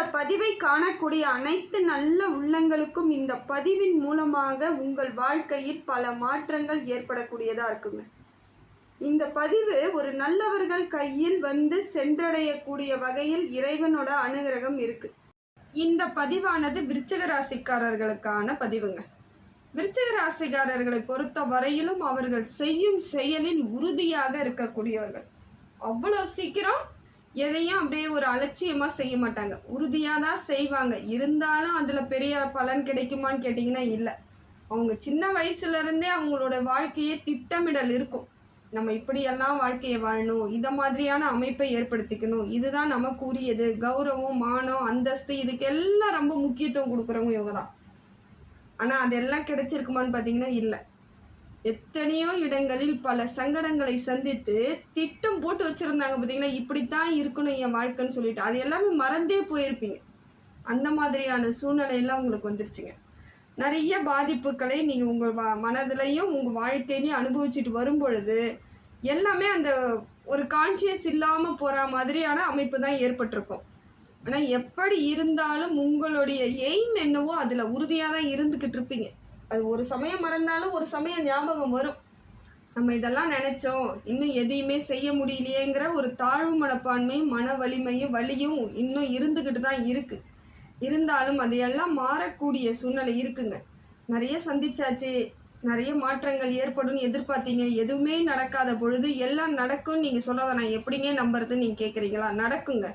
இந்த பதிவை காணக்கூடிய அனைத்து நல்ல உள்ளங்களுக்கும் இந்த பதிவின் மூலமாக உங்கள் வாழ்க்கையில் பல மாற்றங்கள் ஏற்படக்கூடியதாக இருக்குங்க. இந்த பதிவு ஒரு நல்லவர்கள் கையில் வந்து சென்றடையக்கூடிய வகையில் இறைவனோட அனுகிரகம் இருக்கு. இந்த பதிவானது விருச்சக ராசிக்காரர்களுக்கான பதிவுங்க. விருச்சக ராசிக்காரர்களை பொறுத்த வரையிலும் அவர்கள் செய்யும் செயலில் உறுதியாக இருக்கக்கூடியவர்கள். அவ்வளோ சீக்கிரம் எதையும் அப்படியே ஒரு அலட்சியமாக செய்ய மாட்டாங்க. உறுதியாக தான் செய்வாங்க. இருந்தாலும் அதில் பெரிய பலன் கிடைக்குமான்னு கேட்டிங்கன்னா இல்லை. அவங்க சின்ன வயசுலேருந்தே அவங்களோட வாழ்க்கையே திட்டமிடல் இருக்கும். நம்ம இப்படியெல்லாம் வாழ்க்கையை வாழணும். இதை மாதிரியான அமைப்பை ஏற்படுத்திக்கணும். இதுதான் நமக்கு உரியது கௌரவம் மானம் அந்தஸ்து இதுக்கெல்லாம் ரொம்ப முக்கியத்துவம் கொடுக்குறவங்க இவங்க தான். ஆனால் அதெல்லாம் கிடைச்சிருக்குமான்னு பார்த்தீங்கன்னா இல்லை. எத்தனையோ இடங்களில் பல சங்கடங்களை சந்தித்து திட்டம் போட்டு வச்சுருந்தாங்க பார்த்தீங்கன்னா இப்படித்தான் இருக்கணும் என் வாழ்க்கைன்னு சொல்லிட்டு. அது எல்லாமே மறந்தே போயிருப்பீங்க. அந்த மாதிரியான சூழ்நிலையெல்லாம் உங்களுக்கு வந்துருச்சுங்க. நிறைய பாதிப்புகளை நீங்கள் உங்கள் வ மனதிலையும் உங்கள் வாழ்க்கையிலையும் அனுபவிச்சுட்டு வரும் பொழுது எல்லாமே அந்த ஒரு கான்சியஸ் இல்லாமல் போகிற மாதிரியான அமைப்பு தான் ஏற்பட்டிருக்கும். ஆனால் எப்படி இருந்தாலும் உங்களுடைய எய்ம் என்னவோ அதில் உறுதியாக தான் இருந்துக்கிட்டு இருப்பீங்க. அது ஒரு சமயம் மறந்தாலும் ஒரு சமயம் ஞாபகம் வரும். நம்ம இதெல்லாம் நினச்சோம். இன்னும் எதையுமே செய்ய முடியலையேங்கிற ஒரு தாழ்வு மனப்பான்மையும் மன வலிமையும் வலியும் இன்னும் இருந்துக்கிட்டு தான் இருக்குது இருந்தாலும் அதையெல்லாம் மாறக்கூடிய சூழ்நிலை இருக்குங்க. நிறைய சந்திச்சாச்சு. நிறைய மாற்றங்கள் ஏற்படும்னு எதிர்பார்த்தீங்க. எதுவுமே நடக்காத பொழுது எல்லாம் நடக்கும்னு நீங்கள் சொல்லாத நான் எப்படிங்க நம்புறதுன்னு நீங்கள் கேட்குறீங்களா நடக்குங்க.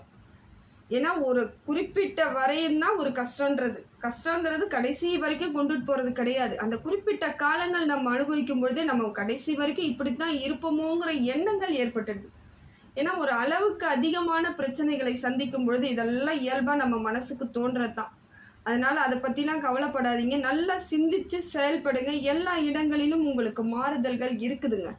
ஏன்னா ஒரு குறிப்பிட்ட வரையும் தான் ஒரு கஷ்டன்றது கஷ்டங்கிறது கடைசி வரைக்கும் கொண்டுட்டு போகிறது கிடையாது. அந்த குறிப்பிட்ட காலங்கள் நம்ம அனுபவிக்கும் பொழுதே நம்ம கடைசி வரைக்கும் இப்படி தான் இருப்போமோங்கிற எண்ணங்கள் ஏற்பட்டுடுது. ஏன்னா ஒரு அளவுக்கு அதிகமான பிரச்சனைகளை சந்திக்கும் பொழுது இதெல்லாம் இயல்பாக நம்ம மனசுக்கு தோன்றது தான் அதனால் அதை பற்றிலாம் கவலைப்படாதீங்க. நல்லா சிந்தித்து செயல்படுங்க. எல்லா இடங்களிலும் உங்களுக்கு மாறுதல்கள் இருக்குதுங்க.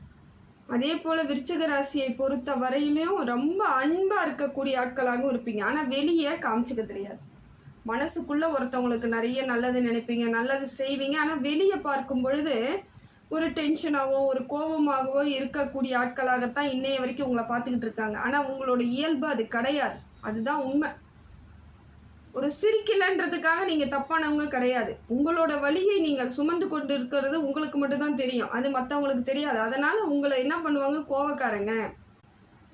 அதே போல் விருச்சக ராசியை பொறுத்த வரையிலும் ரொம்ப அன்பாக இருக்கக்கூடிய ஆட்களாகவும் இருப்பீங்க. ஆனால் வெளியே காமிச்சிக்க தெரியாது. மனசுக்குள்ளே ஒருத்தவங்களுக்கு நிறைய நல்லது நினைப்பீங்க நல்லது செய்வீங்க. ஆனால் வெளியே பார்க்கும் பொழுது ஒரு டென்ஷனாகவோ ஒரு கோபமாகவோ இருக்கக்கூடிய ஆட்களாகத்தான் இன்னைய வரைக்கும் உங்களை பார்த்துக்கிட்டு இருக்காங்க. ஆனால் உங்களோட இயல்பு அது கிடையாது. அதுதான் உண்மை. ஒரு சிரிக்கலைன்றதுக்காக நீங்கள் தப்பானவங்க கிடையாது. உங்களோட வழியை நீங்கள் சுமந்து கொண்டு இருக்கிறது உங்களுக்கு மட்டும்தான் தெரியும். அது மற்றவங்களுக்கு தெரியாது. அதனால் உங்களை என்ன பண்ணுவாங்க? கோவக்காரங்க.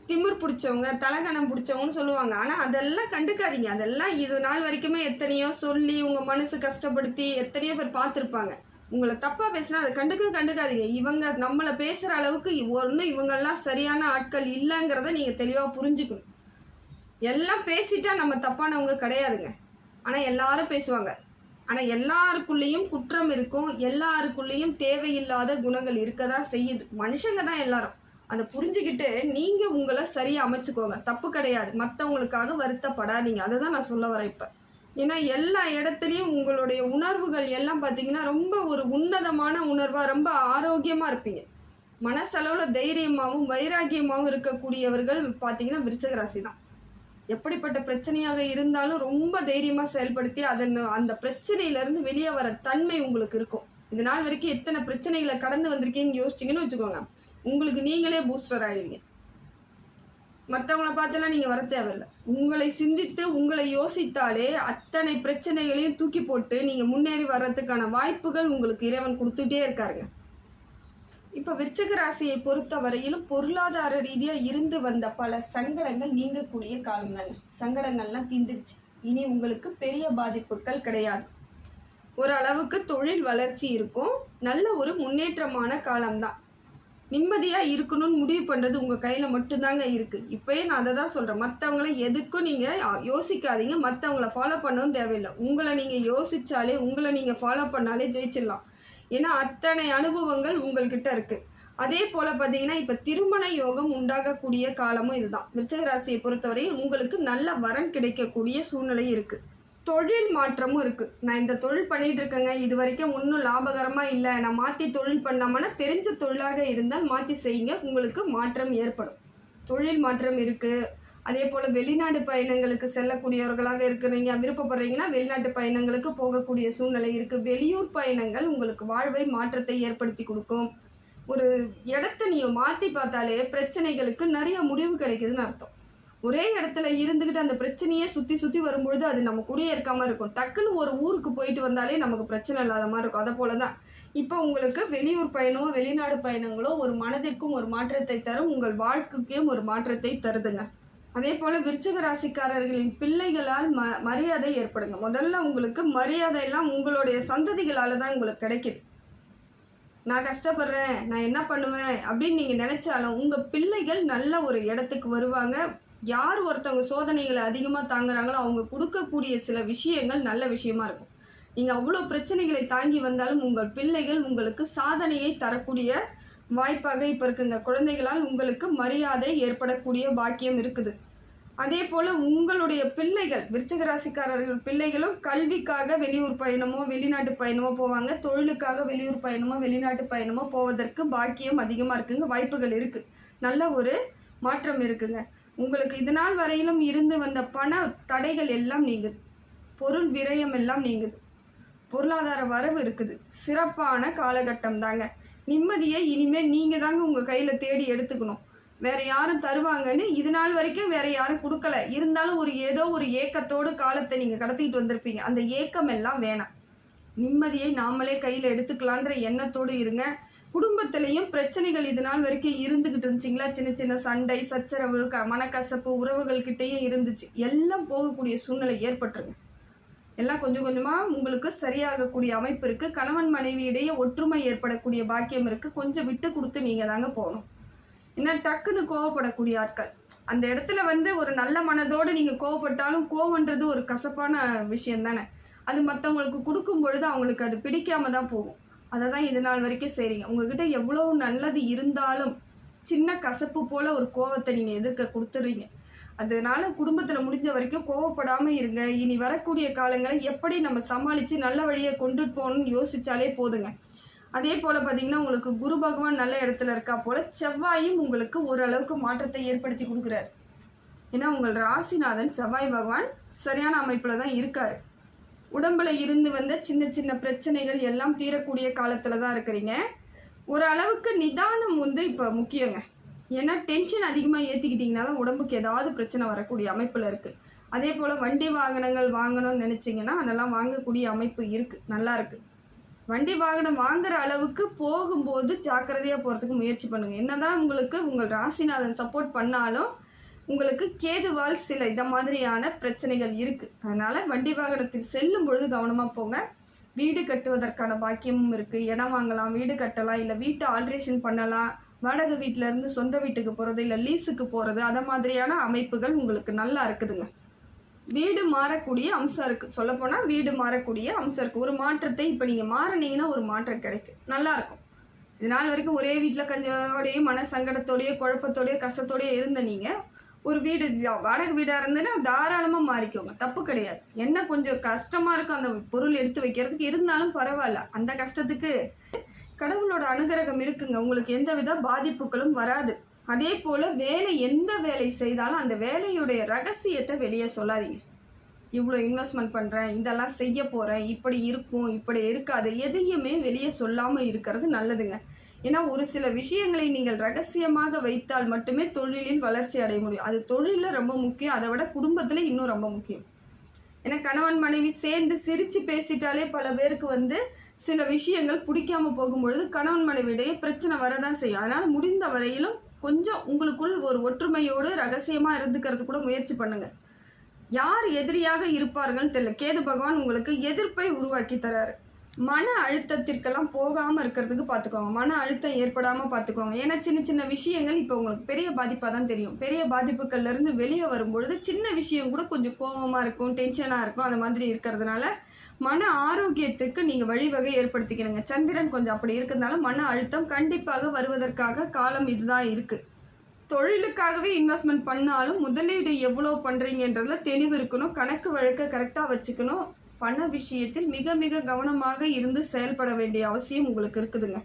திமிர் பிடிச்சவங்க தலகணம் பிடிச்சவங்கன்னு சொல்லுவாங்க. ஆனால் அதெல்லாம் கண்டுக்காதீங்க. அதெல்லாம் இது நாள் வரைக்குமே எத்தனையோ சொல்லி உங்கள் மனசு கஷ்டப்படுத்தி எத்தனையோ பேர் பார்த்துருப்பாங்க. உங்களை தப்பாக பேசினா அதை கண்டுக்க கண்டுக்காதீங்க. இவங்க நம்மளை பேசுகிற அளவுக்கு ஒன்றும் இவங்கெல்லாம் சரியான ஆட்கள் இல்லைங்கிறத நீங்கள் தெளிவாக புரிஞ்சுக்கணும். எல்லாம் பேசிட்டா நம்ம தப்பானவங்க கிடையாதுங்க. ஆனால் எல்லாரும் பேசுவாங்க. ஆனால் எல்லாருக்குள்ளேயும் குற்றம் இருக்கும். எல்லாருக்குள்ளேயும் தேவையில்லாத குணங்கள் இருக்க தான் செய்யுது. மனுஷங்க தான் எல்லாரும். அதை புரிஞ்சுக்கிட்டு நீங்கள் உங்களை சரியாக அமைச்சுக்கோங்க. தப்பு கிடையாது. மற்றவங்களுக்காக வருத்தப்படாதீங்க. அதை தான் நான் சொல்ல வரேன் இப்போ. ஏன்னா எல்லா இடத்துலையும் உங்களுடைய உணர்வுகள் எல்லாம் பார்த்தீங்கன்னா ரொம்ப ஒரு உன்னதமான உணர்வாக ரொம்ப ஆரோக்கியமாக இருப்பீங்க. மனசளவில் தைரியமாகவும் வைராக்கியமாகவும் இருக்கக்கூடியவர்கள் பார்த்தீங்கன்னா விருச்சகராசி தான். எப்படிப்பட்ட பிரச்சனையாக இருந்தாலும் ரொம்ப தைரியமாக செயல்படுத்தி அதன் அந்த பிரச்சனையிலேருந்து வெளியே வர தன்மை உங்களுக்கு இருக்கும். இது நாள் வரைக்கும் எத்தனை பிரச்சனைகளை கடந்து வந்திருக்கீங்கன்னு யோசிச்சிங்கன்னு வச்சுக்கோங்க. உங்களுக்கு நீங்களே பூஸ்டர் ஆகிடுவீங்க மற்றவங்கள பார்த்தெல்லாம் நீங்கள் வர தேவையில்லை. உங்களை சிந்தித்து உங்களை யோசித்தாலே அத்தனை பிரச்சனைகளையும் தூக்கி போட்டு நீங்கள் முன்னேறி வர்றதுக்கான வாய்ப்புகள் உங்களுக்கு இறைவன் கொடுத்துட்டே இருக்காருங்க. இப்போ விருச்சிக ராசியை பொறுத்த வரையிலும் பொருளாதார ரீதியாக இருந்து வந்த பல சங்கடங்கள் நீங்கக்கூடிய காலம் தாங்க சங்கடங்கள்லாம் தீந்துருச்சு. இனி உங்களுக்கு பெரிய பாதிப்புகள் கிடையாது. ஓரளவுக்கு தொழில் வளர்ச்சி இருக்கும். நல்ல ஒரு முன்னேற்றமான காலம்தான். நிம்மதியாக இருக்கணும்னு முடிவு பண்ணுறது உங்கள் கையில் மட்டும்தாங்க இருக்குது இப்போயே நான் அதை தான் சொல்கிறேன் மற்றவங்கள எதுக்கும் நீங்கள் யோசிக்காதீங்க. மற்றவங்கள ஃபாலோ பண்ணவும் தேவையில்லை. உங்களை நீங்கள் யோசித்தாலே உங்களை நீங்கள் ஃபாலோ பண்ணாலே ஜெயிச்சிடலாம். ஏன்னா அத்தனை அனுபவங்கள் உங்கள்கிட்ட இருக்குது அதே போல் பார்த்தீங்கன்னா இப்போ திருமண யோகம் உண்டாகக்கூடிய காலமும் இதுதான். விருச்சக ராசியை பொறுத்தவரை உங்களுக்கு நல்ல வரன் கிடைக்கக்கூடிய சூழ்நிலை இருக்குது தொழில் மாற்றமும் இருக்குது நான் இந்த தொழில் பண்ணிகிட்டு இருக்கேங்க. இது வரைக்கும் ஒன்றும் லாபகரமாக இல்லை. நான் மாற்றி தொழில் பண்ணாமன்னா தெரிஞ்ச தொழிலாக இருந்தால் மாற்றி செய்யுங்க. உங்களுக்கு மாற்றம் ஏற்படும். தொழில் மாற்றம் இருக்குது அதே போல் வெளிநாடு பயணங்களுக்கு செல்லக்கூடியவர்களாக இருக்கிறீங்க விருப்பப்படுறீங்கன்னா வெளிநாட்டு பயணங்களுக்கு போகக்கூடிய சூழ்நிலை இருக்குது வெளியூர் பயணங்கள் உங்களுக்கு வாழ்வை மாற்றத்தை ஏற்படுத்தி கொடுக்கும். ஒரு இடத்த நீங்கள் மாற்றி பார்த்தாலே பிரச்சனைகளுக்கு நிறைய முடிவு கிடைக்குதுன்னு அர்த்தம். ஒரே இடத்துல இருந்துக்கிட்டு அந்த பிரச்சனையே சுற்றி சுற்றி வரும்பொழுது அது நம்ம கூடயே இருக்காமல் இருக்கும். டக்குன்னு ஒரு ஊருக்கு போயிட்டு வந்தாலே நமக்கு பிரச்சனை இல்லாத மாதிரி இருக்கும். அதை போல தான். இப்போ உங்களுக்கு வெளியூர் பயணமோ வெளிநாடு பயணங்களோ ஒரு மனதிற்கும் ஒரு மாற்றத்தை தரும். உங்கள் வாழ்க்கைக்கும் ஒரு மாற்றத்தை தருதுங்க. அதே போல் விருச்சிக ராசிக்காரர்களின் பிள்ளைகளால் ம மரியாதை ஏற்படுங்க. முதல்ல உங்களுக்கு மரியாதையெல்லாம் உங்களுடைய சந்ததிகளால் தான் உங்களுக்கு கிடைக்குது. நான் கஷ்டப்படுறேன் நான் என்ன பண்ணுவேன் அப்படின்னு நீங்கள் நினச்சாலும் உங்கள் பிள்ளைகள் நல்ல ஒரு இடத்துக்கு வருவாங்க. யார் ஒருத்தவங்க சோதனைகளை அதிகமாக தாங்குறாங்களோ அவங்க கொடுக்கக்கூடிய சில விஷயங்கள் நல்ல விஷயமா இருக்கும். நீங்கள் அவ்வளோ பிரச்சனைகளை தாங்கி வந்தாலும் உங்கள் பிள்ளைகள் உங்களுக்கு சாதனையை தரக்கூடிய வாய்ப்பாக இப்போ இருக்குங்க குழந்தைகளால் உங்களுக்கு மரியாதை ஏற்படக்கூடிய பாக்கியம் இருக்குது. அதே போல் உங்களுடைய பிள்ளைகள் விருச்சிக ராசிக்காரர்கள் பிள்ளைகளும் கல்விக்காக வெளியூர் பயணமோ வெளிநாட்டு பயணமோ போவாங்க. தொழிலுக்காக வெளியூர் பயணமோ வெளிநாட்டு பயணமோ போவதற்கு பாக்கியம் அதிகமாக இருக்குங்க. வாய்ப்புகள் இருக்குது நல்ல ஒரு மாற்றம் இருக்குங்க. உங்களுக்கு இது நாள் வரையிலும் இருந்து வந்த பண தடைகள் எல்லாம் நீங்குது. பொருள் விரயம் எல்லாம் நீங்குது. பொருளாதார வரவு இருக்குது. சிறப்பான காலகட்டம் தாங்க நிம்மதியை இனிமேல் நீங்கள் தாங்க உங்கள் கையில் தேடி எடுத்துக்கணும். வேற யாரும் தருவாங்கன்னு இது நாள் வரைக்கும் வேறு யாரும் கொடுக்கல. இருந்தாலும் ஒரு ஏதோ ஒரு ஏக்கத்தோடு காலத்தை நீங்கள் கடத்திக்கிட்டு வந்திருப்பீங்க. அந்த ஏக்கம் எல்லாம் வேணாம். நிம்மதியை நாமளே கையில் எடுத்துக்கலான்ற எண்ணத்தோடு இருங்க. குடும்பத்திலையும் பிரச்சனைகள் இது நாள் வரைக்கும் இருந்துக்கிட்டு இருந்துச்சிங்களா? சின்ன சின்ன சண்டை சச்சரவு க மனக்கசப்பு உறவுகள்கிட்டயும் இருந்துச்சு. எல்லாம் போகக்கூடிய சூழ்நிலை ஏற்பட்டுருங்க எல்லாம் கொஞ்சம் கொஞ்சமாக உங்களுக்கு சரியாகக்கூடிய அமைப்பு இருக்குது கணவன் மனைவியிடையே ஒற்றுமை ஏற்படக்கூடிய பாக்கியம் இருக்குது கொஞ்சம் விட்டு கொடுத்து நீங்கள் தாங்க போகணும். ஏன்னா டக்குன்னு கோவப்படக்கூடிய ஆட்கள். அந்த இடத்துல வந்து ஒரு நல்ல மனதோடு நீங்கள் கோவப்பட்டாலும் கோவன்றது ஒரு கசப்பான விஷயம் தானே. அது மற்றவங்களுக்கு கொடுக்கும் பொழுது அவங்களுக்கு அது பிடிக்காம தான் போகும். அதை தான் இது நாள் வரைக்கும் செய்கிறீங்க உங்ககிட்ட எவ்வளோ நல்லது இருந்தாலும் சின்ன கசப்பு போல் ஒரு கோவத்தை நீங்கள் எதிர்க்க கொடுத்துட்றீங்க அதனால குடும்பத்தில் முடிஞ்ச வரைக்கும் கோவப்படாமல் இருங்க. இனி வரக்கூடிய காலங்களை எப்படி நம்ம சமாளித்து நல்ல வழியை கொண்டுட்டு போகணும்னு யோசித்தாலே போதுங்க. அதே போல் பார்த்தீங்கன்னா உங்களுக்கு குரு பகவான் நல்ல இடத்துல இருக்கா போல் செவ்வாயும் உங்களுக்கு ஓரளவுக்கு மாற்றத்தை ஏற்படுத்தி கொடுக்குறாரு. ஏன்னா உங்கள் ராசிநாதன் செவ்வாய் பகவான் சரியான அமைப்பில் தான் இருக்கார். உடம்புல இருந்து வந்த சின்ன சின்ன பிரச்சனைகள் எல்லாம் தீரக்கூடிய காலத்தில் தான் இருக்கிறீங்க. ஒரு அளவுக்கு நிதானம் வந்து இப்போ முக்கியங்க. ஏன்னா டென்ஷன் அதிகமாக ஏற்றிக்கிட்டிங்கன்னா தான் உடம்புக்கு ஏதாவது பிரச்சனை வரக்கூடிய அமைப்பில் இருக்குது அதே போல் வண்டி வாகனங்கள் வாங்கணும்னு நினச்சிங்கன்னா அதெல்லாம் வாங்கக்கூடிய அமைப்பு இருக்குது நல்லா இருக்குது வண்டி வாகனம் வாங்குற அளவுக்கு போகும்போது ஜாக்கிரதையாக போகிறதுக்கு முயற்சி பண்ணுங்கள் என்னதான் உங்களுக்கு உங்கள் ராசிநாதன் சப்போர்ட் பண்ணாலும் உங்களுக்கு கேதுவால் சில இந்த மாதிரியான பிரச்சனைகள் இருக்குது அதனால் வண்டி வாகனத்தில் செல்லும் பொழுது கவனமாக போங்க. வீடு கட்டுவதற்கான பாக்கியமும் இருக்குது இடம் வாங்கலாம் வீடு கட்டலாம் இல்லை வீட்டை ஆல்ட்ரேஷன் பண்ணலாம். வாடகை வீட்டில் இருந்து சொந்த வீட்டுக்கு போகிறது இல்லை லீஸுக்கு போகிறது அதை மாதிரியான அமைப்புகள் உங்களுக்கு நல்லா இருக்குதுங்க. வீடு மாறக்கூடிய அம்சம் இருக்குது சொல்லப்போனால் வீடு மாறக்கூடிய அம்சம் இருக்குது ஒரு மாற்றத்தை இப்போ நீங்கள் மாறினீங்கன்னா ஒரு மாற்றம் கிடைக்கும். நல்லா இருக்கும். இது நாள் வரைக்கும் ஒரே வீட்டில் கஞ்சோடையே மன சங்கடத்தோடையோ குழப்பத்தோடையோ கஷ்டத்தோடையோ இருந்த நீங்கள் ஒரு வீடு வாடகை வீடாக இருந்ததுன்னா தாராளமாக மாறிக்கோங்க. தப்பு கிடையாது. என்ன கொஞ்சம் கஷ்டமாக இருக்கும் அந்த பொருள் எடுத்து வைக்கிறதுக்கு இருந்தாலும் பரவாயில்ல. அந்த கஷ்டத்துக்கு கடவுளோட அனுகிரகம் இருக்குங்க. உங்களுக்கு எந்த வித பாதிப்புகளும் வராது. அதே போல் வேலை எந்த வேலை செய்தாலும் அந்த வேலையுடைய ரகசியத்தை வெளியே சொல்லாதீங்க. இவ்வளோ இன்வெஸ்ட்மெண்ட் பண்ணுறேன் இதெல்லாம் செய்ய போகிறேன் இப்படி இருக்கும் இப்படி இருக்காது. எதையுமே வெளியே சொல்லாமல் இருக்கிறது நல்லதுங்க. ஏன்னா ஒரு சில விஷயங்களை நீங்கள் ரகசியமாக வைத்தால் மட்டுமே தொழிலில் வளர்ச்சி அடைய முடியும். அது தொழிலில் ரொம்ப முக்கியம் அதை விட குடும்பத்தில் இன்னும் ரொம்ப முக்கியம். ஏன்னா கணவன் மனைவி சேர்ந்து சிரித்து பேசிட்டாலே பல பேருக்கு வந்து சில விஷயங்கள் பிடிக்காம போகும்பொழுது கணவன் மனைவியிடையே பிரச்சனை வரதான் செய்யும். அதனால் முடிந்த வரையிலும் கொஞ்சம் உங்களுக்குள் ஒரு ஒற்றுமையோடு ரகசியமாக இருந்துக்கிறது கூட முயற்சி பண்ணுங்கள் யார் எதிரியாக இருப்பார்கள்னு தெரியல. கேது பகவான் உங்களுக்கு எதிர்ப்பை உருவாக்கி தராரு. மன அழுத்தத்திற்கெல்லாம் போகாமல் இருக்கிறதுக்கு பார்த்துக்கோங்க மன அழுத்தம் ஏற்படாமல் பார்த்துக்கோங்க ஏன்னா சின்ன சின்ன விஷயங்கள் இப்போ உங்களுக்கு பெரிய பாதிப்பாக தான் தெரியும். பெரிய பாதிப்புகள்லேருந்து வெளியே வரும்பொழுது சின்ன விஷயம் கூட கொஞ்சம் கோபமாக இருக்கும் டென்ஷனாக இருக்கும் அந்த மாதிரி இருக்கிறதுனால மன ஆரோக்கியத்துக்கு நீங்கள் வழிவகை ஏற்படுத்திக்கணுங்க. சந்திரன் கொஞ்சம் அப்படி இருக்கிறதுனால மன அழுத்தம் கண்டிப்பாக வருவதற்காக காலம் இதுதான் இருக்குது தொழிலுக்காகவே இன்வெஸ்ட்மெண்ட் பண்ணாலும் முதலீடு எவ்வளோ பண்ணுறீங்கன்றதுல தெளிவு இருக்கணும். கணக்கு வழக்கை கரெக்டாக வச்சுக்கணும். பண விஷயத்தில் மிக மிக கவனமாக இருந்து செயல்பட வேண்டிய அவசியம் உங்களுக்கு இருக்குதுங்க.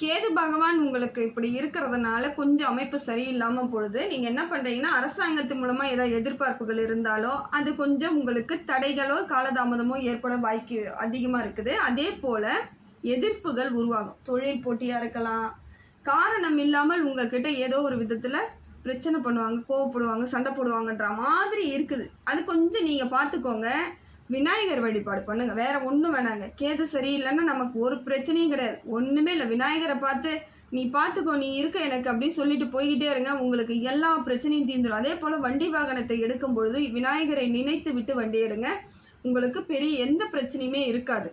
கேது பகவான் உங்களுக்கு இப்படி இருக்கிறதுனால கொஞ்சம் அமைப்பு சரியில்லாமல் பொழுது நீங்கள் என்ன பண்ணுறீங்கன்னா அரசாங்கத்து மூலமாக ஏதாவது எதிர்பார்ப்புகள் இருந்தாலோ அது கொஞ்சம் உங்களுக்கு தடைகளோ காலதாமதமோ ஏற்பட வாய்க்கு அதிகமாக இருக்குது. அதே போல் எதிர்ப்புகள் உருவாகும். தொழில் போட்டியாக இருக்கலாம். காரணம் இல்லாமல் உங்ககிட்ட ஏதோ ஒரு விதத்தில் பிரச்சனை பண்ணுவாங்க கோவப்படுவாங்க சண்டை போடுவாங்கன்ற மாதிரி இருக்குது. அது கொஞ்சம் நீங்கள் பார்த்துக்கோங்க. விநாயகர் வழிபாடு பண்ணுங்க. வேற ஒன்றும் வேணாங்க. கேது சரியில்லைன்னா நமக்கு ஒரு பிரச்சனையும் கிடையாது. ஒன்றுமே இல்லை. விநாயகரை பார்த்து நீ பார்த்துக்கோ நீ இருக்க எனக்கு அப்படின்னு சொல்லிட்டு போய்கிட்டே இருங்க. உங்களுக்கு எல்லா பிரச்சனையும் தீர்ந்துடும் அதே போல் வண்டி வாகனத்தை எடுக்கும் பொழுது விநாயகரை நினைத்து விட்டு வண்டி எடுங்க. உங்களுக்கு பெரிய எந்த பிரச்சனையுமே இருக்காது.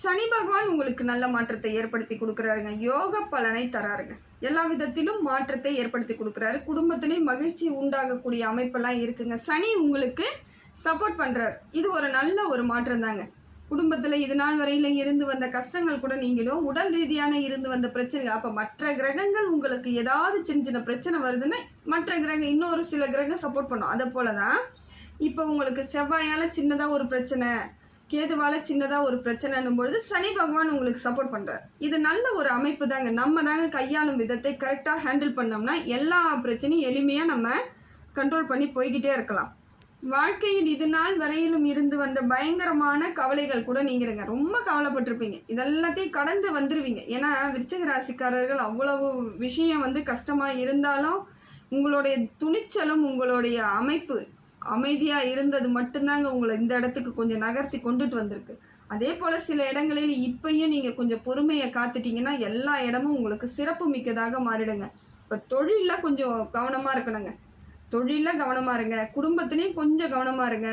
சனி பகவான் உங்களுக்கு நல்ல மாற்றத்தை ஏற்படுத்தி கொடுக்குறாருங்க. யோக பலனை தராருங்க. எல்லா விதத்திலும் மாற்றத்தை ஏற்படுத்தி கொடுக்குறாரு. குடும்பத்திலையும் மகிழ்ச்சி உண்டாகக்கூடிய அமைப்பெல்லாம் இருக்குங்க. சனி உங்களுக்கு சப்போர்ட் பண்ணுறார் இது ஒரு நல்ல ஒரு மாற்றம் தாங்க. குடும்பத்தில் இது நாள் வரையில் இருந்து வந்த கஷ்டங்கள் கூட நீங்களும் உடல் ரீதியான இருந்து வந்த பிரச்சனைகள். அப்போ மற்ற கிரகங்கள் உங்களுக்கு ஏதாவது சின்ன சின்ன பிரச்சனை வருதுன்னா மற்ற கிரகம் இன்னொரு சில கிரகம் சப்போர்ட் பண்ணும். அதை போல தான் இப்போ உங்களுக்கு செவ்வாயால் சின்னதாக ஒரு பிரச்சனை கேதுவால் சின்னதாக ஒரு பிரச்சனைன்னும் பொழுது சனி பகவான் உங்களுக்கு சப்போர்ட் பண்ணுறார் இது நல்ல ஒரு அமைப்பு தாங்க. நம்ம தாங்க கையாளும் விதத்தை கரெக்டாக ஹேண்டில் பண்ணோம்னா எல்லா பிரச்சனையும் எளிமையாக நம்ம கண்ட்ரோல் பண்ணி போய்கிட்டே இருக்கலாம். வாழ்க்கையில் இது நாள் வரையிலும் இருந்து வந்த பயங்கரமான கவலைகள் கூட நீங்கிடுங்க. ரொம்ப கவலைப்பட்டிருப்பீங்க. இதெல்லாத்தையும் கடந்து வந்துடுவீங்க ஏன்னா விருச்சக ராசிக்காரர்கள் அவ்வளவு விஷயம் வந்து கஷ்டமாக இருந்தாலும் உங்களுடைய துணிச்சலும் உங்களுடைய அமைப்பு அமைதியாக இருந்தது மட்டும்தாங்க உங்களை இந்த இடத்துக்கு கொஞ்சம் நகர்த்தி கொண்டுட்டு வந்திருக்கு. அதே போல் சில இடங்களில் இப்பையும் நீங்கள் கொஞ்சம் பொறுமையை காத்துட்டீங்கன்னா எல்லா இடமும் உங்களுக்கு சிறப்பு மிக்கதாக மாறிடுங்க. இப்போ தொழிலில் கொஞ்சம் கவனமாக இருக்கணுங்க. தொழிலில் கவனமாக இருங்க. குடும்பத்துலேயும் கொஞ்சம் கவனமாக இருங்க.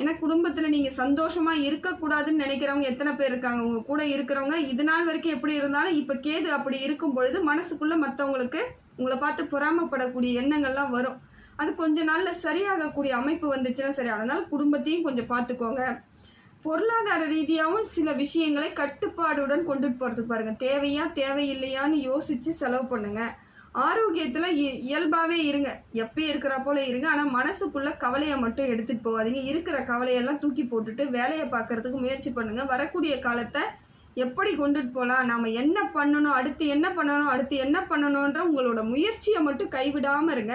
ஏன்னா குடும்பத்தில் நீங்கள் சந்தோஷமாக இருக்கக்கூடாதுன்னு நினைக்கிறவங்க எத்தனை பேர் இருக்காங்க? உங்கள் கூட இருக்கிறவங்க இது நாள் வரைக்கும் எப்படி இருந்தாலும் இப்போ கேது அப்படி இருக்கும் பொழுது மனசுக்குள்ளே மற்றவங்களுக்கு உங்களை பார்த்து பொறாமப்படக்கூடிய எண்ணங்கள்லாம் வரும். அது கொஞ்ச நாளில் சரியாகக்கூடிய அமைப்பு வந்துச்சுன்னா சரி அதனால குடும்பத்தையும் கொஞ்சம் பார்த்துக்கோங்க. பொருளாதார ரீதியாகவும் சில விஷயங்களை கட்டுப்பாடுடன் கொண்டுட்டு போகிறதுக்கு பாருங்கள் தேவையா தேவையில்லையான்னு யோசித்து செலவு பண்ணுங்கள் ஆரோக்கியத்தில் இயல்பாகவே இருங்க. எப்பயும் இருக்கிற போல இருங்க. ஆனால் மனசுக்குள்ளே கவலையை மட்டும் எடுத்துகிட்டு போகாதீங்க. இருக்கிற கவலையெல்லாம் தூக்கி போட்டுட்டு வேலையை பார்க்கறதுக்கு முயற்சி பண்ணுங்கள் வரக்கூடிய காலத்தை எப்படி கொண்டுட்டு போகலாம் நாம் என்ன பண்ணணும்? அடுத்து என்ன பண்ணணும்? அடுத்து என்ன பண்ணணுன்ற உங்களோட முயற்சியை மட்டும் கைவிடாமல் இருங்க.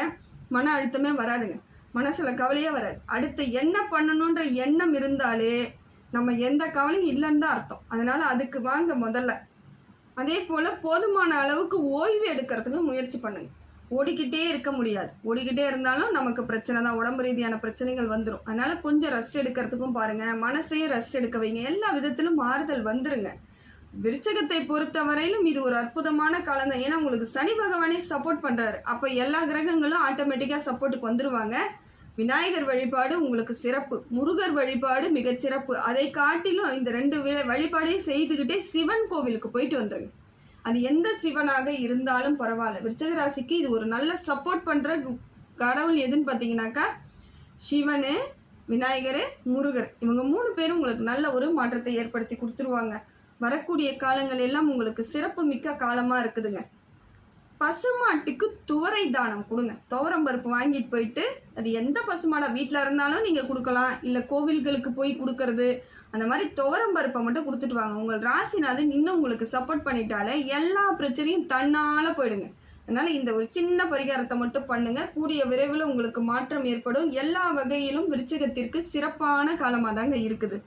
மன அழுத்தமே வராதுங்க. மனசில் கவலையே வராது. அடுத்து என்ன பண்ணணுன்ற எண்ணம் இருந்தாலே நம்ம எந்த கவலையும் இல்லைன்னு தான் அர்த்தம். அதனால் அதுக்கு வாங்க முதல்ல. அதே போல் போதுமான அளவுக்கு ஓய்வு எடுக்கிறதுக்கு முயற்சி பண்ணுங்க. ஓடிக்கிட்டே இருக்க முடியாது. ஓடிக்கிட்டே இருந்தாலும் நமக்கு பிரச்சனை தான். உடம்பு ரீதியான பிரச்சனைகள் வந்துடும் அதனால் கொஞ்சம் ரெஸ்ட் எடுக்கிறதுக்கும் பாருங்கள் மனசையும் ரெஸ்ட் எடுக்க வைங்க. எல்லா விதத்திலும் மாறுதல் வந்துருங்க. விருச்சகத்தை பொறுத்தவரையிலும் இது ஒரு அற்புதமான காலம் தான். ஏன்னா உங்களுக்கு சனி பகவானே சப்போர்ட் பண்ணுறாரு அப்போ எல்லா கிரகங்களும் ஆட்டோமேட்டிக்காக சப்போர்ட்டுக்கு வந்துருவாங்க. விநாயகர் வழிபாடு உங்களுக்கு சிறப்பு. முருகர் வழிபாடு மிகச்சிறப்பு அதை காட்டிலும் இந்த ரெண்டு வழிபாடையும் செய்துக்கிட்டே சிவன் கோவிலுக்கு போயிட்டு வந்துடுங்க அது எந்த சிவனாக இருந்தாலும் பரவாயில்ல. விருச்சக ராசிக்கு இது ஒரு நல்ல சப்போர்ட் பண்ணுற கடவுள் எதுன்னு பார்த்தீங்கன்னாக்கா சிவனு விநாயகர் முருகர். இவங்க மூணு பேரும் உங்களுக்கு நல்ல ஒரு மாற்றத்தை ஏற்படுத்தி கொடுத்துருவாங்க. வரக்கூடிய காலங்கள் எல்லாம் உங்களுக்கு சிறப்பு மிக்க காலமாக இருக்குதுங்க. பசுமாட்டுக்கு துவரை தானம் கொடுங்க. துவரம் பருப்பு வாங்கிட்டு போயிட்டு அது எந்த பசுமாடா வீட்டில் இருந்தாலும் நீங்கள் கொடுக்கலாம். இல்லை கோவில்களுக்கு போய் கொடுக்கறது. அந்த மாதிரி துவரம் பருப்பை மட்டும் கொடுத்துட்டு வாங்க. உங்கள் ராசிநாதன் இன்னும் உங்களுக்கு சப்போர்ட் பண்ணிட்டாலே எல்லா பிரச்சனையும் தன்னால் போயிடுங்க. அதனால் இந்த ஒரு சின்ன பரிகாரத்தை மட்டும் பண்ணுங்கள் கூடிய விரைவில் உங்களுக்கு மாற்றம் ஏற்படும். எல்லா வகையிலும் விருச்சகத்திற்கு சிறப்பான காலமாக தாங்க இருக்குது.